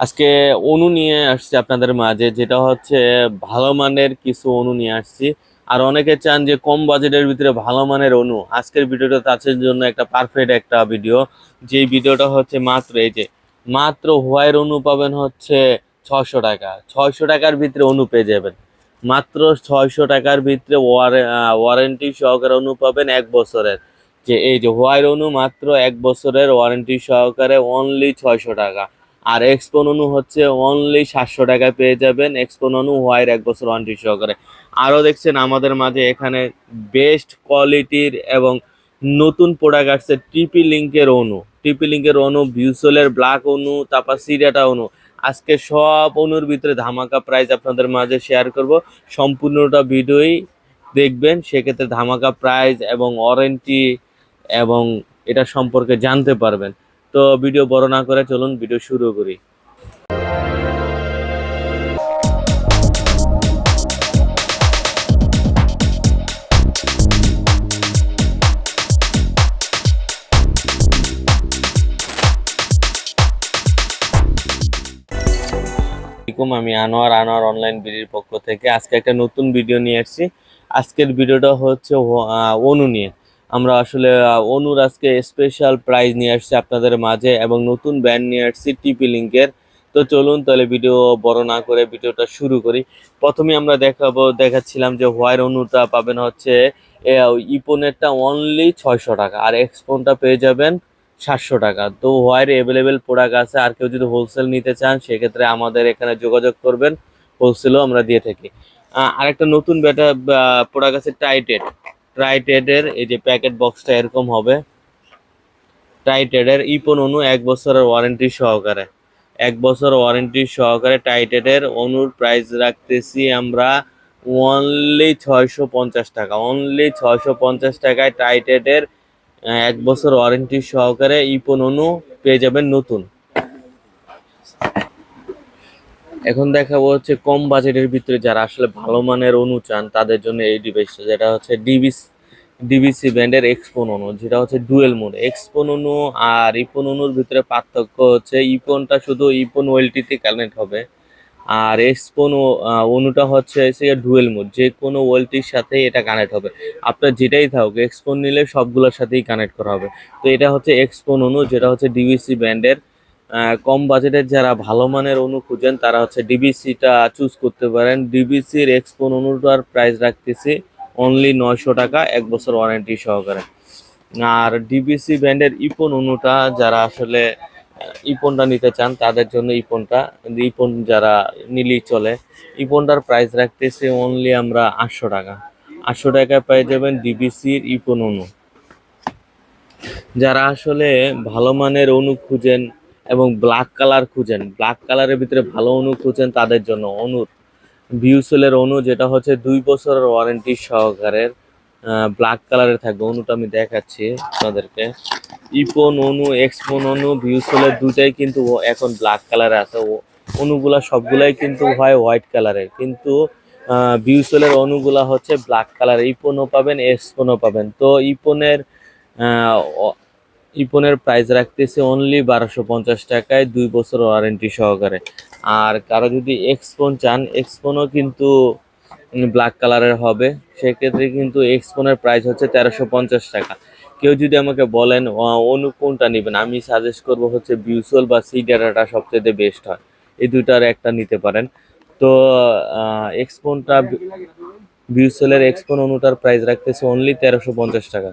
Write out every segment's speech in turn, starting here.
আজকে অনু নিয়ে আসছি আপনাদের মাঝে, যেটা হচ্ছে ভালো মানের কিছু অনু নিয়ে আসছি। আর অনেকে চান যে কম বাজেটের ভিতরে ভালো মানের অনু। আজকের ভিডিওটা তাদের জন্য একটা পারফেক্ট একটা ভিডিও যে ভিডিওটা হচ্ছে মাত্র এই যে, মাত্র হোয়াইয়ের অনু পাবেন হচ্ছে ছয়শো টাকা। ছয়শো টাকার ভিতরে অনু পেয়ে যাবেন। মাত্র ছয়শো টাকার ভিতরে ওয়ারেন্টি সহকারে অনু পাবেন এক বছরের। যে এই যে হোয়াইয়ের অনু মাত্র এক বছরের ওয়ারেন্টি সহকারে অনলি ছয়শো টাকা। আর এক্সপোন অনু হচ্ছে অনলি সাতশো টাকায় পেয়ে যাবেন। এক্সপোন অনু হোয়াইট এক বছর ওয়ারেন্টি সহকারে। আরও দেখছেন আমাদের মাঝে এখানে বেস্ট কোয়ালিটির এবং নতুন প্রোডাক্ট আসছে টিপি লিঙ্কের অনু টিপি লিঙ্কের অনু ভিউসোলের ব্ল্যাক অনু তারপর সিরিয়াটা অনু আজকে সব অনুর ভিতরে ধামাকা প্রাইস আপনাদের মাঝে শেয়ার করব। সম্পূর্ণটা ভিডিওই দেখবেন। সেক্ষেত্রে ধামাকা প্রাইস এবং ওয়ারেন্টি এবং এটা সম্পর্কে জানতে পারবেন। তো ভিডিও বড় না করে চলুন ভিডিও শুরু করি। আমি আনোয়ার। আনোয়ার অনলাইন বিডির পক্ষ থেকে আজকে একটা নতুন ভিডিও নিয়ে আসছি। আজকের ভিডিওটা হচ্ছে অনু নিয়ে। আমরা আসলে অনুর আজকে স্পেশাল প্রাইজ নিয়ে আসছি আপনাদের মাঝে এবং নতুন ব্যান্ড নিয়ে আসছি টিপি লিঙ্কের তো চলুন তাহলে ভিডিও বড় না করে ভিডিওটা শুরু করি। প্রথমে আমরা দেখাবো, দেখাচ্ছিলাম যে হোয়াইট অনুটা পাবেন হচ্ছে ইপোনেরটা অনলি ছয়শো টাকা আর এক্সপোনটা পেয়ে যাবেন সাতশো টাকা। তো হোয়াইট অ্যাভেলেবেল প্রোডাক্ট আছে, আর কেউ যদি হোলসেল নিতে চান, সেক্ষেত্রে আমাদের এখানে যোগাযোগ করবেন। হোলসেলও আমরা দিয়ে থাকি। আরেকটা নতুন বেটা প্রোডাক্ট আছে টাইটেড টাইটেডের এই যে প্যাকেট বক্সটা এরকম হবে। টাইটেডের ইপন অনু এক বছরের ওয়ারেন্টি সহকারে। এক বছর ওয়ারেন্টি সহকারে টাইটেডের অনুর প্রাইস রাখতেছি আমরা অনলি ছয়শো পঞ্চাশ টাকা। অনলি ছয়শো পঞ্চাশ টাকায় টাইটেডের এক বছর ওয়ারেন্টি সহকারে ইপন অনু পেয়ে যাবেন নতুন। এখন দেখাবো হচ্ছে কম বাজেটের ভিতরে যারা আসলে ভালো মানের অনু চান, তাদের জন্য এই ডিভাইসটা যেটা হচ্ছে ডিবিসি ডিবিসি ব্র্যান্ডের এক্সপোন অনু, যেটা হচ্ছে ডুয়েল মোড এক্সপোন অনু আর ইপন অনুর ভিতরে পার্থক্য হচ্ছে ইপনটা শুধু ইপন ওয়েলটিতে কানেক্ট হবে আর এক্সপোন অনুটা হচ্ছে ডুয়েল মোড যে কোনো ওয়েলটির সাথে এটা কানেক্ট হবে। আপনার যেটাই থাকুক এক্সপোন নিলে সবগুলোর সাথেই কানেক্ট করা হবে। তো এটা হচ্ছে এক্সপোন অনু, যেটা হচ্ছে ডিবিসি ব্র্যান্ডের কম বাজেটের যারা ভালো মানের অনু খুঁজেন, তারা হচ্ছে ডিবিসিটা চুজ করতে পারেন। ডিবিসির এক্সপোন অনুটার প্রাইস রাখতেছি অনলি নয়শো টাকা, এক বছর ওয়ারেন্টি সহকারে। আর ডিবিসি ব্র্যান্ডের ইপন অনুটা যারা আসলে ইপনটা নিতে চান, তাদের জন্য ইপনটা ইপন যারা নিলেই চলে ইপনটার প্রাইস রাখতেছি অনলি আমরা আটশো টাকা। আটশো টাকায় পেয়ে যাবেন ডিবিসির ইপন অনু। যারা আসলে ভালো মানের অনু খুঁজেন এবং ব্ল্যাক কালার খুঁজেন। ব্ল্যাক কালারের ভিতরে ভালো অনু খুঁজেন তাদের জন্য। অনুর ভিউসেলের অনু যেটা হচ্ছে দুই বছরের ওয়ারেন্টি সহকারের ব্ল্যাক কালারের থাকবে। অনুটা আমি দেখাচ্ছি আপনাদেরকে। ইপন অনু এক্সপন অনু ভিউসেলের দুটাই কিন্তু এখন ব্ল্যাক কালারে আছে। ও- অনুগুলা সবগুলাই কিন্তু হয় হোয়াইট কালারের কিন্তু ভিউসেলের অনুগুলা হচ্ছে ব্ল্যাক কালার ইপনও পাবেন এক্সপনও পাবেন। তো ইপনের ইপনের প্রাইস রাখতেছে অনলি বারোশো পঞ্চাশ টাকায় দুই বছর ওয়ারেন্টি সহকারে। আর কারও যদি এক্সপোন চান এক্সপোনও কিন্তু ব্ল্যাক কালারের হবে। সেক্ষেত্রে কিন্তু এক্সপোনের প্রাইস হচ্ছে তেরোশো পঞ্চাশ টাকা। কেউ যদি আমাকে বলেন অনু কোনটা নেবেন? আমি সাজেস্ট করব হচ্ছে বিউসল বা সি ডাটাটা সবচেয়ে বেস্ট হয়। এই দুটার একটা নিতে পারেন। তো এক্সপোনটা বিউসেলের এক্সপোন অনুটার প্রাইস রাখতেছে অনলি তেরোশো পঞ্চাশ টাকা।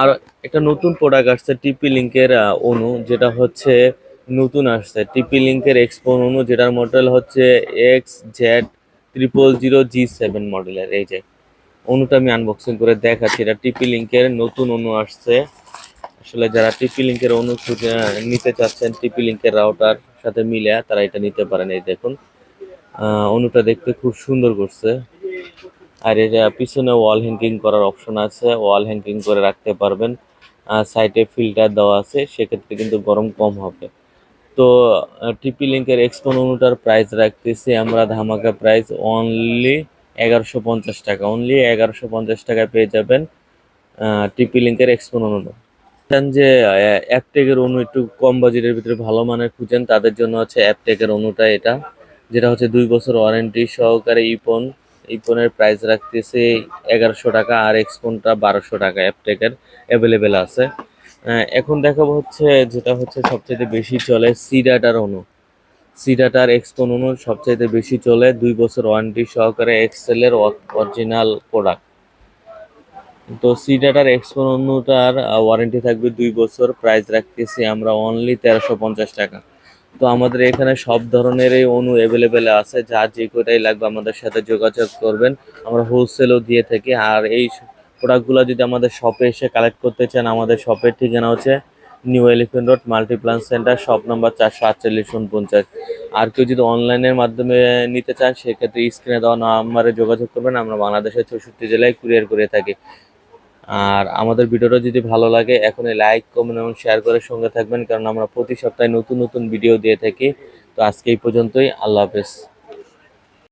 আর একটা নতুন প্রোডাক্ট আসছে টিপি লিঙ্কের অনু যেটা হচ্ছে নতুন আসছে। টিপি লিঙ্কের এক্সপোন অনু যেটার মডেল হচ্ছে X Z triple zero G seven মডেলের এই যে অনুটা আমি আনবক্সিং করে দেখাচ্ছি। এটা টিপি লিঙ্কের নতুন অনু আসছে। আসলে যারা টিপি লিঙ্কের অনু খুঁজে নিতে চাচ্ছেন টিপি লিঙ্কের রাউটার সাথে মিলে, তারা এটা নিতে পারেন। এই দেখুন অনুটা দেখতে খুব সুন্দর করছে। আর এটা পিছনে ওয়াল হ্যাঙ্গিং করার অপশন আছে ওয়াল হ্যাঙ্গিং করে রাখতে পারবেন। সাইডে ফিল্টার দেওয়া আছে, সেক্ষেত্রে কিন্তু গরম কম হবে। তো টিপি লিঙ্কের এক্সপোন অনুটার প্রাইস রাখতেছি আমরা, ধামাকা প্রাইস অনলি এগারোশো পঞ্চাশ টাকা। অনলি এগারোশো পঞ্চাশ টাকায় পেয়ে যাবেন টিপি লিঙ্কের এক্সপোন অনু চান যে অ্যাপটেকের অনু একটু কম বাজেটের ভিতরে ভালো মানের খুঁজেন, তাদের জন্য হচ্ছে অ্যাপটেকের অনুটা এটা, যেটা হচ্ছে দুই বছর ওয়ারেন্টি সহকারে ইপন ইপনের প্রাইস রাখতেছে এগারোশো টাকা আর এক্সপনটা বারোশো টাকা অ্যাপটেকের অ্যাভেলেবেল আছে। এখন দেখাবো হচ্ছে যেটা হচ্ছে সবচেয়ে বেশি চলে সি ডাটার অনু। সি ডাটার এক্সপন অনু সবচাইতে বেশি চলে দুই বছর ওয়ারেন্টি সহকারে এক্সেলের অরিজিনাল প্রোডাক্ট তো সি ডাটার এক্সপন অনুটার ওয়ারেন্টি থাকবে দুই বছর প্রাইস রাখতেছি আমরা অনলি তেরোশো পঞ্চাশ টাকা। তো আমাদের এখানে সব ধরনের এই অনু অ্যাভেলেবেল আছে, যা যে কটাই লাগবে আমাদের সাথে যোগাযোগ করবেন। আমরা হোলসেলও দিয়ে থাকি, আর এই প্রোডাক্টগুলো যদি আমাদের শপে এসে কালেক্ট করতে চান, আমাদের শপের ঠিকানা হচ্ছে New Elephant Road Multiplan Center shop number চারশো আটচল্লিশ উনপঞ্চাশ। আর কেউ যদি অনলাইনের মাধ্যমে নিতে চান, সেক্ষেত্রে স্ক্রিনে দেওয়া নাম্বারে যোগাযোগ করবেন। আমরা বাংলাদেশের চৌষট্টি জেলায় কুরিয়ার করে থাকি। আর আমাদের ভিডিওটা যদি ভালো লাগে, এখনই লাইক কমেন্ট এবং শেয়ার করে সঙ্গে থাকবেন, কারণ আমরা প্রতি সপ্তাহে নতুন নতুন ভিডিও দিয়ে থাকি। তো আজকে এই পর্যন্তই, আল্লাহ হাফেজ।